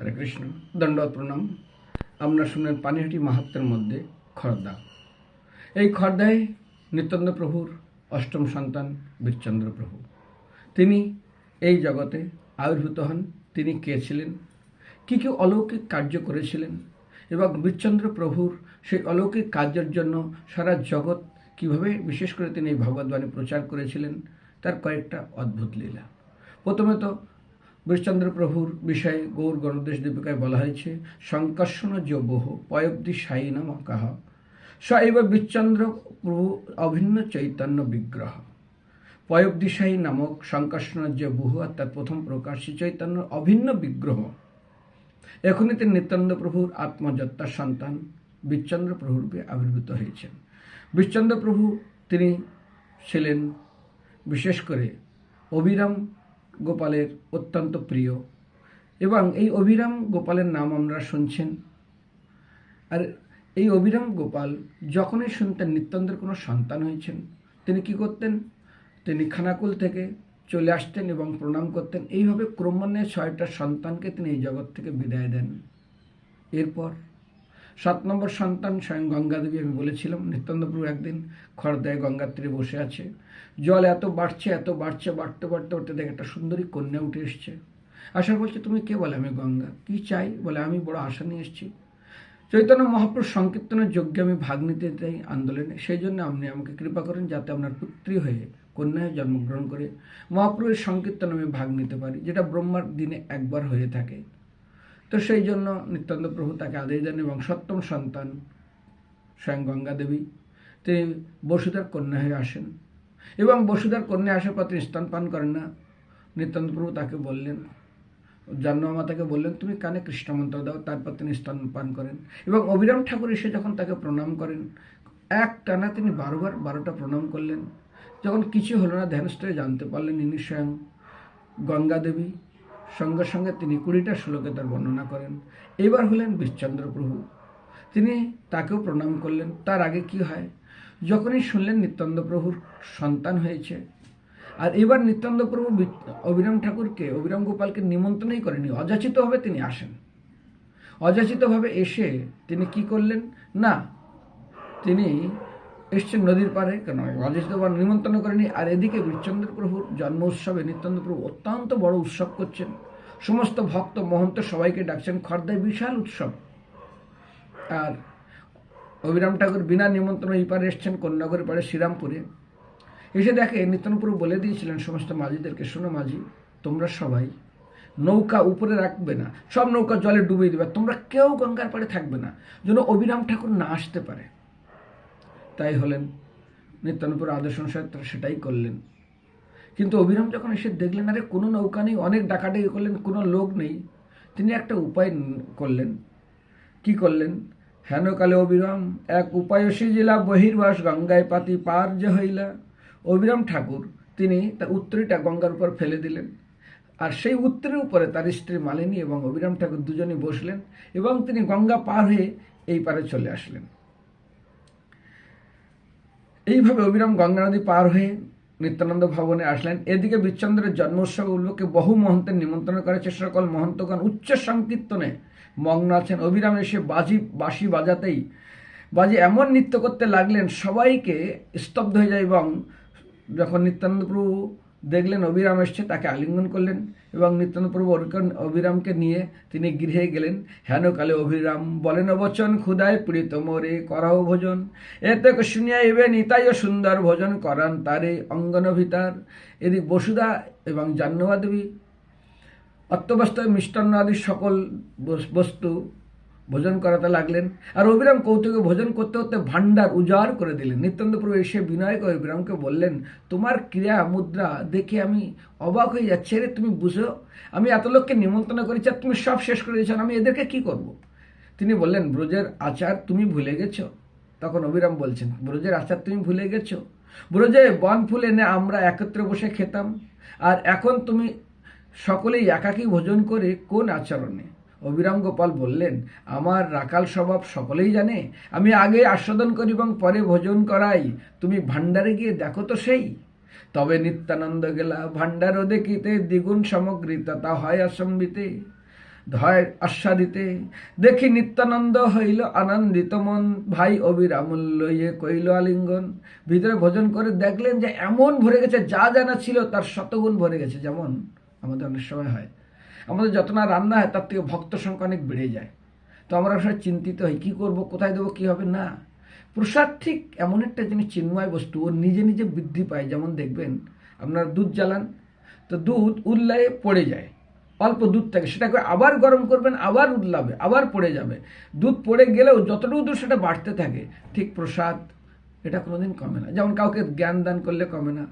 হরে কৃষ্ণ দণ্ডবত প্রণাম আপনারা শুনলেন পানিহাটি মাহাত্মের মধ্যে খর্দা। এই খর্দায় নিত্যানন্দ প্রভুর অষ্টম সন্তান বীরচন্দ্র প্রভু। তিনি এই জগতে আবির্ভূত হন। তিনি কে ছিলেন? কী কী অলৌকিক কার্য করেছিলেন? এবং বীরচন্দ্র প্রভুর সেই অলৌকিক কার্যের জন্য সারা জগৎ কীভাবে, বিশেষ করে তিনি এই ভগবদ্বাণী প্রচার করেছিলেন, তার কয়েকটা অদ্ভুত লীলা। প্রথমে তো বীরচন্দ্র প্রভুর বিষয়ে গৌর গণদেশ দীপিকায় বলা হয়েছে, সংকর্ষণ যোবহ পয়ব্দি সাই নাম কাহ। স এব প্রভু অভিন্ন চৈতন্য বিগ্রহ। পয়ব্দিশাহী নামক সংকর্ষণ যে বহু অর্থাৎ প্রথম প্রকাশ চৈতন্য অভিন্ন বিগ্রহ। এখনই তিনি নিত্যানন্দ প্রভুর আত্মযত্তার সন্তান বীরচন্দ্র প্রভুরূপে আবির্ভূত হয়েছেন। বীরচন্দ্র প্রভু তিনি ছিলেন, বিশেষ করে অবিরাম গোপালের অত্যন্ত প্রিয়। এবং এই অবিরাম গোপালের নাম আমরা শুনছেন। আর এই অবিরাম গোপাল যখনই শুনতেন নিত্যানন্দের কোনো সন্তান হয়েছেন, তিনি কি করতেন? তিনি খানাকুল থেকে চলে আসতেন এবং প্রণাম করতেন। এইভাবে ক্রমান্বয়ে ছয়টা সন্তানকে তিনি এই জগৎ থেকে বিদায় দেন। এরপর সাত নম্বর সন্তান স্বয়ং গঙ্গাদেবী, আমি বলেছিলাম নিত্যানন্দপ্রভু একদিন খড়দায় গঙ্গার তীরে বসে আছে। জল এত বাড়ছে এত বাড়ছে, বাড়তে বাড়তে বাড়তে দেখে একটা সুন্দরী কন্যা উঠে এসছে। আসার বলছে, তুমি কে? বলে, আমি গঙ্গা। কি চাই? বলে, আমি বড় আশা নিয়ে এসেছি। চৈতন্য মহাপুর সংকীর্তনের যজ্ঞে আমি ভাগ নিতে চাই আন্দোলনে। সেই জন্য আপনি আমাকে কৃপা করেন যাতে আপনার পুত্রী হয়ে কন্যায় জন্মগ্রহণ করে মহাপুরের সংকীর্তন আমি ভাগ নিতে পারি, যেটা ব্রহ্মার দিনে একবার হয়ে থাকে। তো সেই জন্য নিত্যানন্দ প্রভু তাকে আদেশ দেন এবং সপ্তম সন্তান স্বয়ং গঙ্গা দেবী, তিনি বসুধার কন্যা হয়ে আসেন। এবং বসুধার কন্যা আসার পর তিনি স্তন পান করেন না। নিত্যানন্দ প্রভু তাকে বললেন জন্মমাতাকে বললেন, তুমি কানে কৃষ্ণ মন্ত্র দাও। তারপর তিনি স্তন পান করেন এবং অবিরাম ঠাকুর এসে যখন তাকে প্রণাম করেন, এক টানা তিনি বারোবার বারোটা প্রণাম করলেন। যখন কিছু হলো না, ধ্যানস্থলে জানতে পারলেন ইনি স্বয়ং গঙ্গা দেবী। সঙ্গে সঙ্গে তিনি কুড়িটা শ্লোকে তার বর্ণনা করেন। এবার হলেন বিশচন্দ্র প্রভু। তিনি তাকেও প্রণাম করলেন। তার আগে কি হয়? যখনই শুনলেন নিত্যানন্দ প্রভুর সন্তান হয়েছে। আর এবার নিত্যানন্দ প্রভু অবিরাম ঠাকুরকে, অবিরাম গোপালকে নিমন্ত্রণই করেনি। অযাচিতভাবে তিনি আসেন। অযাচিতভাবে এসে তিনি কি করলেন? না, তিনি এসছেন নদীর পাড়ে, কেন অযাচিতভাবে নিমন্ত্রণ করেনি? আর এদিকে বীরচন্দ্র প্রভুর জন্ম উৎসবে নিত্যানন্দ প্রভু অত্যন্ত বড় উৎসব করছেন। সমস্ত ভক্ত, মহন্ত সবাইকে ডাকছেন খর্দায় বিশাল উৎসব। আর অবিরাম ঠাকুর বিনা নিমন্ত্রণ এই পারে এসছেন কন্যাগরের পাড়ে শ্রীরামপুরে। এসে দেখে নিত্যানপুর বলে দিয়েছিলেন, সমস্ত মাঝিদেরকে, শোনো মাঝি, তোমরা সবাই নৌকা উপরে রাখবে না। সব নৌকা জলে ডুবিয়ে দেবে তোমরা কেউ গঙ্গার পাড়ে থাকবে না, যেন অবিরাম ঠাকুর না আসতে পারে। তাই হলেন। নিত্যানপুর আদেশ অনুসারে সেটাই করলেন। কিন্তু অবিরাম যখন এসে দেখলেন, আরে কোনো নৌকা নেই, অনেক ডাকাডাকি করলেন, কোনো লোক নেই, তিনি একটা উপায় করলেন। কি করলেন? হেনকালে অবিরাম এক উপায়সী জেলা বহির্বাস গঙ্গায় পাতি পার যে হইলা। অবিরাম ঠাকুর, তিনি তার উত্তরীটা গঙ্গার উপর ফেলে দিলেন। আর সেই উত্তরের উপরে তার স্ত্রী মালিনী এবং অবিরাম ঠাকুর দুজনে বসলেন এবং তিনি গঙ্গা পার হয়ে এই পারে চলে আসলেন। এইভাবে অবিরাম গঙ্গা নদী পার হয়ে নিত্যানন্দ ভবনে আসলেন। এদিকে বিচ্ছন্দ্রের জন্মোৎসব উল্লোকে বহু মহন্তের নিমন্ত্রণ করেছে সকল মহন্তগণ। উচ্চ সংকীর্তনে মগ্ন আছেন। অবিরাম এসে বাজি, বাঁশি বাজাতেই, বাজি এমন নৃত্য করতে লাগলেন, সবাইকে স্তব্ধ হয়ে যায় এবং যখন নিত্যানন্দ প্রভু দেখলেন অবিরাম এসছে, তাকে আলিঙ্গন করলেন এবং নিত্যানন্দ প্রভু অর্ক- অবিরামকে নিয়ে তিনি গৃহে গেলেন। হেন কালে অভিরাম বলেন বচন ক্ষুদায় পীড়িত মোরে করাও ভোজন। এতে শুনিয়া এবে নিতাই সুন্দর ভোজন করান তারে অঙ্গন ভিতার। এদিক বসুদা এবং জাহ্নবা দেবী অত্যবস্থায় মিষ্টান্ন আদি সকল বস- বস্তু ভোজন করাতে লাগলেন। আর অবিরাম কৌতুকে ভোজন করতে করতে ভাণ্ডার উজাড় করে দিলেন। নিত্যানন্দ এসে বিনয় করে অবিরামকে বললেন, তোমার ক্রিয়া মুদ্রা দেখে আমি অবাক হয়ে যাচ্ছি। রে তুমি বুঝো, আমি এত লোককে নিমন্ত্রণ করেছি আর তুমি সব শেষ করে দিয়েছ। আমি এদেরকে কি করব। তিনি বললেন, ব্রজের আচার তুমি ভুলে গেছো? তখন অবিরাম বলছেন, ব্রজের আচার তুমি ভুলে গেছো? ব্রজে বন ফুল এনে আমরা একত্রে বসে খেতাম। আর এখন তুমি সকলেই একাকী ভোজন করে কোন আচরণে? অবিরাম গোপাল বললেন, আমার রাকাল স্বভাব সকলেই জানে। আমি আগে আস্বাদন করি এবং পরে ভোজন করাই। তুমি ভাণ্ডারে গিয়ে দেখো তো সেই। তবে নিত্যানন্দ গেলা ভাণ্ডার দেখিতে, দ্বিগুণ সামগ্রী তা হয় অসম্বিতে। ধয় আস্বাদিতে, দেখি নিত্যানন্দ হইল আনন্দিত মন। ভাই অবিরামুল লইয়ে কইল আলিঙ্গন, ভিতরে ভোজন করে দেখলেন যে এমন ভরে গেছে, যা জানা ছিল তার শতগুণ ভরে গেছে, যেমন আমাদের অনেক সময় হয়। আমাদের যত না রান্না হয়, তার থেকে ভক্ত সংখ্যা অনেক বেড়ে যায়। তো আমরা সবাই চিন্তিত হই, কী করব, কোথায় দেবো, কী হবে? না। প্রসাদ ঠিক এমন একটা জিনিস চিন্ময় বস্তু, ও নিজে নিজে বৃদ্ধি পায়। যেমন দেখবেন, আপনারা দুধ জ্বালান, তো দুধ উল্লায়ে পড়ে যায়। অল্প দুধ থাকে, সেটাকে আবার গরম করবেন, আবার উল্লাবে, আবার পড়ে যাবে। দুধ পড়ে গেলেও যতটুকু দূর সেটা বাড়তে থাকে, ঠিক প্রসাদ, এটা কোনোদিন কমে না। যেমন কাউকে জ্ঞান দান করলে কমে না।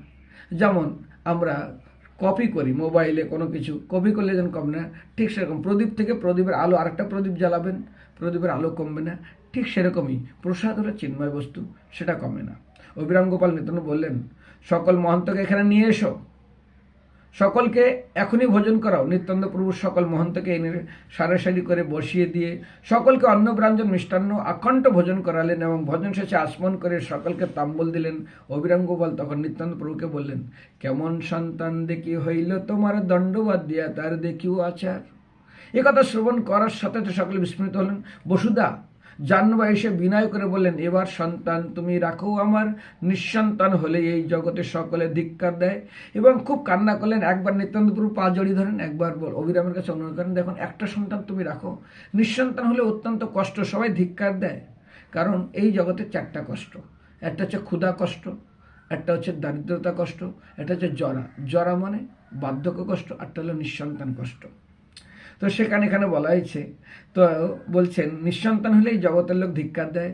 যেমন আমরা কপি করি মোবাইলে কোনো কিছু কপি করলে যেন কমবে না, ঠিক সেরকম। প্রদীপ থেকে প্রদীপের আলো আরেকটা প্রদীপ জ্বালাবেন, প্রদীপের আলো কমবে না, ঠিক সেরকমই প্রসাদ হলো চিন্ময় বস্তু, সেটা কমে না। অভিরাম গোপাল নিতন বললেন, সকল মহন্তকে এখানে নিয়ে এসো। সকলকে এখনই ভোজন করাও। নিত্যানন্দ প্রভু সকল মহন্তকে এনে সারি করে বসিয়ে দিয়ে সকলকে অন্নব্রাঞ্জন মিষ্টান্ন আখণ্ড ভোজন করালেন এবং ভোজন শেষে আসমন করে সকলকে তাম্বল দিলেন। অবিরাম গোপাল তখন নিত্যানন্দ প্রভুকে বললেন, কেমন সন্তান দেখি হইল তোমার দণ্ডবাদ দিয়া, তার দেখিও আচার। এ কথা শ্রবণ করার সাথে সকলে বিস্মৃত হলেন। বসুদা জাহ্নবা এসে বিনয় করে বললেন, এবার সন্তান তুমি রাখো আমার। নিঃসন্তান হলে এই জগতে সকলে ধিক্কার দেয়। এবং খুব কান্না করলেন। একবার নিত্যান্তপুর পা জড়িয়ে ধরেন, একবার বল অবিরামের কাছে অনুরোধ করেন, দেখুন, একটা সন্তান তুমি রাখো। নিঃসন্তান হলে অত্যন্ত কষ্ট, সবাই ধিক্কার দেয়। কারণ এই জগতে চারটা কষ্ট। একটা হচ্ছে ক্ষুধা কষ্ট, একটা হচ্ছে দারিদ্রতা কষ্ট, একটা হচ্ছে জরা। জরা মানে বার্ধক্য কষ্ট একটা হলো নিঃসন্তান কষ্ট। তো সেখানে এখানে বলা হয়েছে, তো বলছেন, নিঃসন্তান হলেই জগতের লোক ধিক্কার দেয়।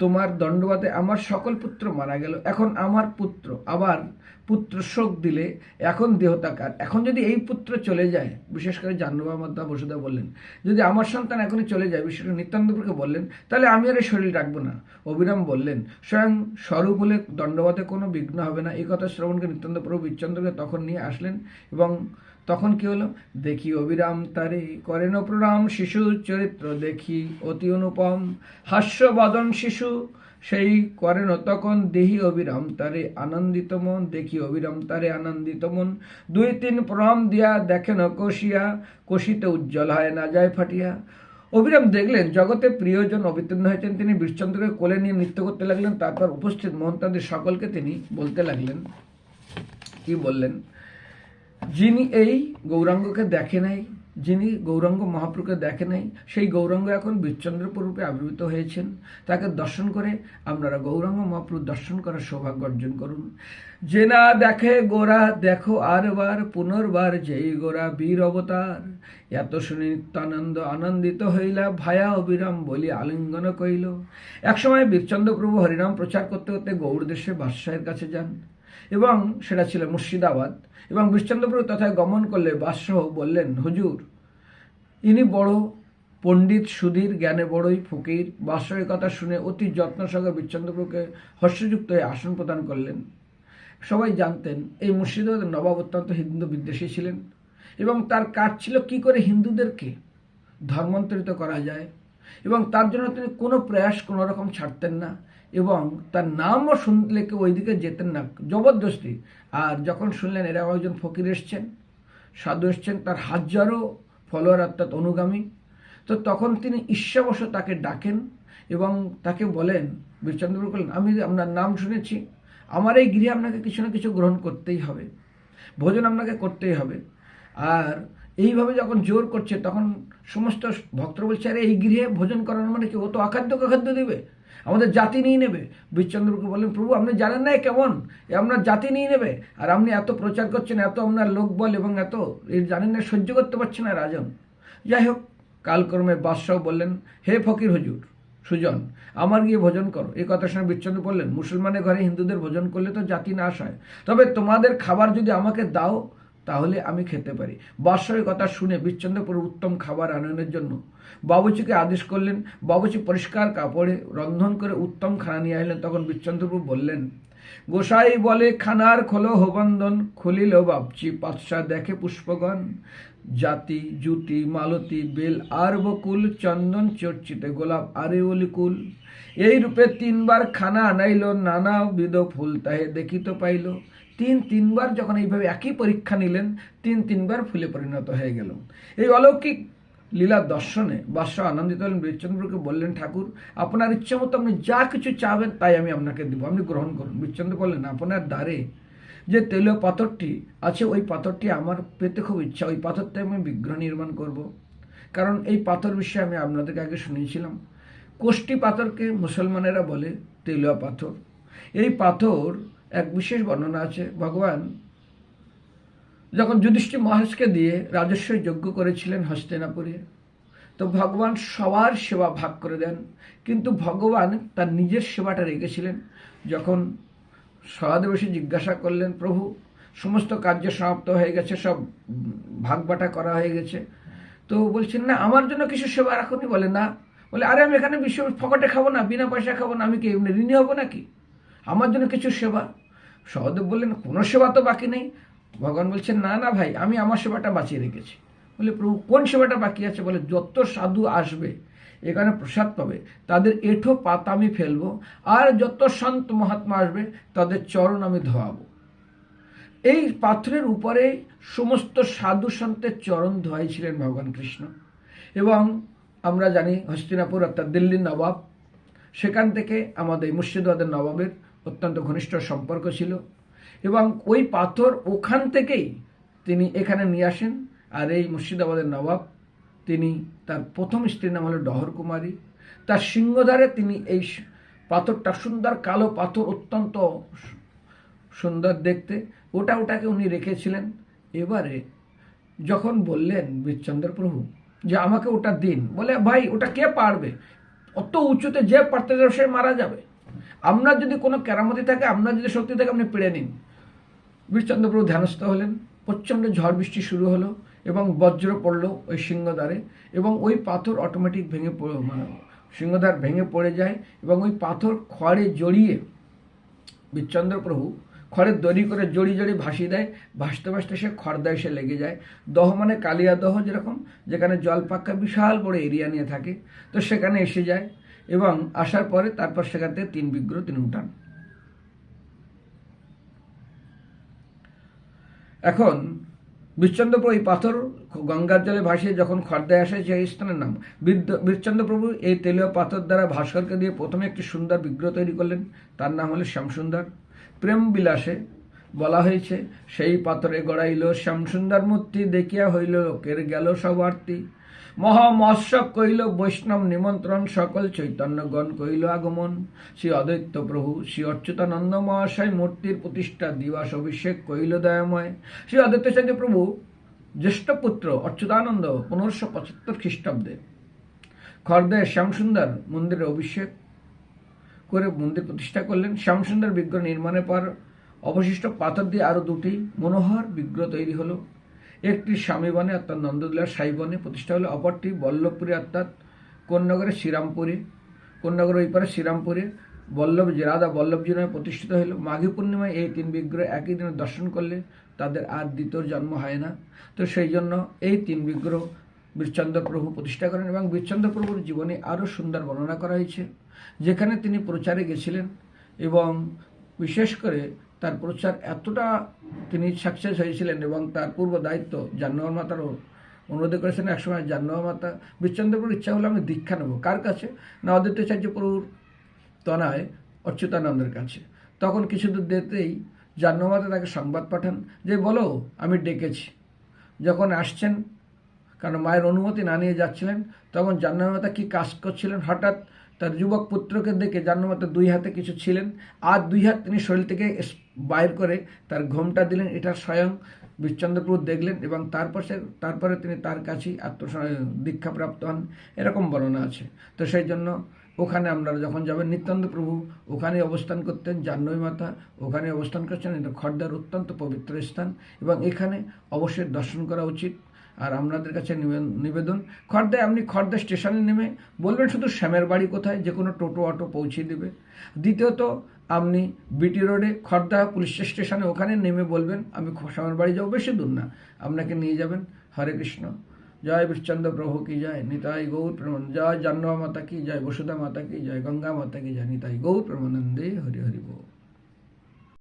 তোমার দণ্ডবাদে আমার সকল পুত্র মারা গেল। এখন আমার পুত্র, আবার পুত্র শোক দিলে, এখন দেহতাকার এখন যদি এই পুত্র চলে যায়, বিশেষ করে জাহ্নবা মাতা বসুদা বললেন, যদি আমার সন্তান এখনই চলে যায়, বিশেষ করে নিত্যানন্দপুরকে বললেন, তাহলে আমি আর এই শরীর রাখব না। অবিরাম বললেন, স্বয়ং স্বরূপ হলে দণ্ডবাদে কোনো বিঘ্ন হবে না। এই কথা শ্রবণকে নিত্যানন্দ প্রভু বিচ্চন্দ্রকে তখন নিয়ে আসলেন এবং তখন কি হলো? দেখি অবিরাম তারে করেন প্রণাম, শিশু চরিত্র দেখি অতি অনুপম। হাস্যবদন শিশু, সেই করেন তখন দেহি অবিরাম তারে আনন্দিত মন, দেখি অবিরাম তারে আনন্দিত মন। দুই তিন প্রণাম দিয়া দেখেন কষিয়া, কষিতে উজ্জ্বল হয় না যায় ফাটিয়া। অবিরাম দেখলেন, জগতে প্রিয়জন অবিতীর্ণ হয়েছেন, তিনি বীরচন্দ্রকে কোলে নিয়ে নৃত্য করতে লাগলেন, তারপর উপস্থিত মহন্তাদের সকলকে তিনি বলতে লাগলেন। কি বললেন? যিনি এই গৌরাঙ্গকে দেখে নাই, যিনি গৌরাঙ্গ মহাপ্রভুকে দেখে নাই, সেই গৌরাঙ্গ এখন বিচ্চন্দ্রপুর রূপে আবির্ভূত হয়েছেন। তাকে দর্শন করে আপনারা গৌরাঙ্গ মহাপ্রভু দর্শন করার সৌভাগ্য অর্জন করুন। যে না দেখে গোরা, দেখো আরবার পুনর্বার যেই গোরা বীর অবতার। এত শুনি নিত্যানন্দ আনন্দিত হইলা, ভায়া অবিরাম বলি আলিঙ্গন কইল। একসময় বীরচন্দ্র প্রভু হরিনাম প্রচার করতে করতে গৌড় দেশে বাদশাহের কাছে যান। এবং সেটা ছিল মুর্শিদাবাদ। এবং বিশ্বচন্দ্রপুর তথায় গমন করলে বাদশাহ বললেন, হুজুর, ইনি বড় পণ্ডিত, সুধীর, জ্ঞানে বড়ই ফকির। বাদশাহের কথা শুনে অতি যত্ন সঙ্গে বিচ্চন্দ্রপুরকে হর্ষযুক্ত হয়ে আসন প্রদান করলেন। সবাই জানতেন, এই মুর্শিদাবাদের নবাব অত্যন্ত হিন্দু বিদ্বেষী ছিলেন এবং তার কাজ ছিল কি করে হিন্দুদেরকে ধর্মান্তরিত করা যায়। এবং তার জন্য তিনি কোনো প্রয়াস কোনো রকম ছাড়তেন না। এবং তার নামও শুনলে কেউ ওইদিকে যেতেন না। জবরদস্তি। আর যখন শুনলেন এরা একজন ফকির এসছেন, সাধু এসছেন, তার হাজারো ফলোয়ার অর্থাৎ অনুগামী। তো তখন তিনি ঈর্ষাবশ তাকে ডাকেন এবং তাকে বলেন বীরচন্দ্র বললেন, আমি আপনার নাম শুনেছি। আমার এই গৃহে আপনাকে কিছু না কিছু গ্রহণ করতেই হবে। ভোজন আপনাকে করতেই হবে। আর এইভাবে যখন জোর করছে, তখন সমস্ত ভক্ত বলছে, আরে, এই গৃহে ভোজন করানো মানে কি? ও তো অখাদ্য অখাদ্য দেবে? আমাদের জাতি নিয়ে নেবে। বীরচন্দ্রকে বললেন, প্রভু, আপনি জানেন না কেমন? এ আপনার জাতি নিয়ে নেবে। আর আপনি এত প্রচার করছেন, এত আপনার লোকবল এবং এত এর জানেন না, সহ্য করতে পারছে না রাজন। যাই হোক, কালক্রমে বাদশাহ বললেন, হে ফকির হুজুর, সুজন, আমার গিয়ে ভোজন করো। এই কথা শুনে বিচ্ছন্দ বললেন, মুসলমানের ঘরে হিন্দুদের ভোজন করলে তো জাতি নাশ হয়। তবে তোমাদের খাবার যদি আমাকে দাও তাহলে আমি খেতে পারি। বাদশাহের কথা শুনে বিচ্ছন্দপুর উত্তম খাবার আনয়নের জন্য বাবুচিকে আদেশ করলেন বাবুচি পরিষ্কার কাপড়ে রন্ধন করে উত্তম খানা নিয়ে আসলেন তখন বিচ্ছন্দপুর বললেন, গোসাই বলে, খানার খোলো হোবন্দন খুলিল বাপচি পাতসা দেখে পুষ্পগণ। জাতি, জুতি, মালতী, বেল আর বকুল চন্দন, চর্চিতে গোলাপ, আরে অলিকুল এই রূপে তিনবার খানা আনাইল নানা বিধ ফুল তাহে দেখিত পাইল। তিন, তিনবার যখন এইভাবে একই পরীক্ষা নিলেন, তিন, তিনবার ফুলে পরিণত হয়ে গেল। এই অলৌকিক লীলা দর্শনে বাদশাহ আনন্দিত হলেন। বীরচন্দ্রকে বললেন, ঠাকুর, আপনার ইচ্ছা মতো আপনি যা কিছু চাবেন, তাই আমি আপনাকে দেবো। আপনি গ্রহণ করুন। বীরচন্দ্র বললেন, আপনার দ্বারে যে তেলীয় পাথরটি আছে, ওই পাথরটি আমার পেতে খুব ইচ্ছা। ওই পাথরতে আমি বিগ্রহ নির্মাণ করব। কারণ এই পাথর বিষয়ে আমি আপনাদেরকে আগে শুনিয়েছিলাম। কোষ্টি পাথরকে মুসলমানেরা বলে তেলীয় পাথর। এই পাথর এক বিশেষ বর্ণনা আছে, ভগবান যখন যুধিষ্ঠি মহারাজকে দিয়ে রাজস্ব যজ্ঞ করেছিলেন হস্তিনাপুরে, তো ভগবান সবার সেবা ভাগ করে দেন। কিন্তু ভগবান তার নিজের সেবাটা রেখেছিলেন। যখন সহাদেব এসে জিজ্ঞাসা করলেন, প্রভু, সমস্ত কার্য সমাপ্ত হয়ে গেছে, সব ভাগ বাটা করা হয়ে গেছে? তো বলছেন, না, আমার জন্য কিছু সেবা রাখুনি বলে, না। বলে, আরে, আমি এখানে বিশ্ব ফকটে খাব না, বিনা পয়সা খাব না, আমি কি এমনি ঋণী হব নাকি? আমার জন্য কিছু সেবা সহদেব বললেন, কোনো সেবা তো বাকি নেই। ভগবান বলছেন, না না ভাই, আমি আমার সেবাটা বাঁচিয়ে রেখেছি। বলে, প্রভু, কোন সেবাটা বাকি আছে? বলে, যত সাধু আসবে, এখানে প্রসাদ পাবে, তাদের এঠো পাতা আমি ফেলব, আর যত সন্ত মহাত্মা আসবে, তাদের চরণ আমি ধোয়াবো। এই পাথরের উপরে সমস্ত সাধু সন্তের চরণ ধোয়াইছিলেন ভগবান কৃষ্ণ। এবং আমরা জানি, হস্তিনাপুর অর্থাৎ দিল্লির নবাব, সেখান থেকে আমাদের মুর্শিদাবাদের নবাবের অত্যন্ত ঘনিষ্ঠ সম্পর্ক ছিল। এবং ওই পাথর ওখান থেকেই তিনি এখানে নিয়ে আসেন। আর এই মুর্শিদাবাদের নবাব, তিনি তার প্রথম স্ত্রীর নাম হলো ডহর কুমারী। তার সিংহধারে তিনি এই পাথরটা সুন্দর কালো পাথর অত্যন্ত সুন্দর দেখতে। ওটা ওটাকে উনি রেখেছিলেন। এবারে যখন বললেন বীরচন্দ্র প্রভু যে আমাকে ওটা দিন, বলে, ভাই, ওটা কে পারবে? অত উঁচুতে যে পারতে সে মারা যাবে। আপনার যদি কোনো কেরামতি থাকে আপনার যদি শক্তি থাকে, আপনি পেড়ে নিন। বীরচন্দ্র প্রভু ধ্যানস্থ হলেন, প্রচণ্ড ঝড় বৃষ্টি শুরু হলো এবং বজ্র পড়ল ওই সিংহদ্বারে এবং ওই পাথর অটোমেটিক ভেঙে মানে সিংহদ্বার ভেঙে পড়ে যায় এবং ওই পাথর খড়ে জড়িয়ে বীরচন্দ্রপ্রভু খড়ের দড়ি করে জড়ি জড়ি ভাসিয়ে দেয়, ভাসতে ভাসতে সে খড়দা এসে লেগে যায়। দহ মানে কালিয়া দহ যেরকম, যেখানে জল পাক্কা বিশাল বড় এরিয়া নিয়ে থাকে, তো সেখানে এসে যায়। এবং আসার পরে তারপর সেখান থেকে তিন বিগ্রহ, তিনি উঠান। এখন, বীরচন্দ্রপ্রভু এই পাথর গঙ্গার জলে ভাসিয়ে যখন খর্দায় আসে, সেই স্থানের নাম। বীরচন্দ্রপ্রভু এই তেলীয় পাথর দ্বারা ভাস্করকে দিয়ে প্রথমে একটি সুন্দর বিগ্রহ তৈরি করলেন। তার নাম হলো শ্যামসুন্দর। প্রেম বিলাসে বলা হয়েছে, সেই পাথরে গড়াইল শ্যামসুন্দর মূর্তি, দেখিয়া হইল লোকের গেল সবার্তি মহামহোৎসব কইল বৈষ্ণব নিমন্ত্রণ সকল চৈতন্যগণ কইল আগমন। শ্রী অদ্বৈত প্রভু, শ্রী অচ্যুতানন্দ মহাশয় মূর্তির প্রতিষ্ঠা দিবাস অভিষেক কইল দয়াময়। শ্রী অদ্বৈতাচার্য প্রভু, জ্যেষ্ঠ পুত্র অচ্যুতানন্দ, পনেরোশো পঁচাত্তর খ্রিস্টাব্দে খর্দে শ্যামসুন্দর মন্দিরে অভিষেক করে মন্দির প্রতিষ্ঠা করলেন। শ্যামসুন্দর বিগ্রহ নির্মাণের পর অবশিষ্ট পাথর দিয়ে আরও দুটি মনোহর বিগ্রহ তৈরি হলো। একটি স্বামীবনে অর্থাৎ নন্দদুলার সাইবনে প্রতিষ্ঠা হলো। অপরটি বল্লভপুরে, অর্থাৎ কোন্নগরের শ্রীরামপুরে। কোন্নগর ওই পারে শ্রীরামপুরে বল্লভ রাধা বল্লভজি নামে প্রতিষ্ঠিত হলো। মাঘী পূর্ণিমায় এই তিন বিগ্রহ একই দিনে দর্শন করলে তাদের আর দ্বিতীয় জন্ম হয় না। তো সেই জন্য এই তিন বিগ্রহ বীরচন্দ্র প্রভু প্রতিষ্ঠা করেন এবং বীরচন্দ্র প্রভুর জীবনে আরও সুন্দর বর্ণনা করা হয়েছে। যেখানে তিনি প্রচারে গেছিলেন এবং বিশেষ করে তার প্রচার এতটা তিনি সাকসেস হয়েছিলেন এবং তার পূর্ব দায়িত্ব জাহ্নবর মাতারও অনুরোধ করেছেন একসময় জাহ্নবর মাতা বিশ্বচন্দ্রপুর ইচ্ছা হলো আমি দীক্ষা নেব। কার কাছে? না অদ্বৈতাচার্য প্রভুর তনায় অচ্যুতানন্দের কাছে। তখন কিছু দূর যেতেই জাহ্নবমাতা তাকে সংবাদ পাঠান যে, বলো, আমি ডেকেছি। যখন আসছেন কারণ মায়ের অনুমতি না নিয়ে যাচ্ছিলেন, তখন জাহ্নবমাতা কী কাজ করছিলেন? হঠাৎ তার যুবক পুত্রকে দেখে জাহ্নবমাতা দুই হাতে কিছু ছিলেন। আর দুই হাত তিনি শরীর থেকে বাইর করে তার ঘোমটা দিলেন, এটা স্বয়ং বিশ্বচন্দ্রপুর দেখলেন এবং তারপর সে তারপরে তিনি তার কাছেই আত্ম দীক্ষাপ্রাপ্ত হন। এরকম বর্ণনা আছে। তো সেই জন্য ওখানে আপনারা যখন যাবেন নিত্যান্ত প্রভু ওখানে অবস্থান করতেন, জাহ্নবী মাতা ওখানে অবস্থান করছেন। এটা খর্দার অত্যন্ত পবিত্র স্থান এবং এখানে অবশ্যই দর্শন করা উচিত। আর আপনাদের কাছে নিবেদন খর্দায় আপনি খর্দা স্টেশনে নেমে বলবেন শুধু শ্যামের বাড়ি কোথায়, যে কোনো টোটো অটো পৌঁছে দেবে। দ্বিতীয়ত, আপনি বিটি রোডে, খর্দা পুলিশ স্টেশনে ওখানে নেমে বলবেন, আমি শ্যামের বাড়ি যাব, বেশি দূর না, আপনাকে নিয়ে যাবেন। হরে কৃষ্ণ। জয় বিশ্বচন্দ্র প্রভু কি জয়, নিতাই গৌর প্রমাণ জয় জাহ্নবা মাতা কি জয়, বসুধা মাতা কি জয়, গঙ্গা মাতা কি জয়, নিতাই গৌর প্রমানন্দে হরি হরি বল।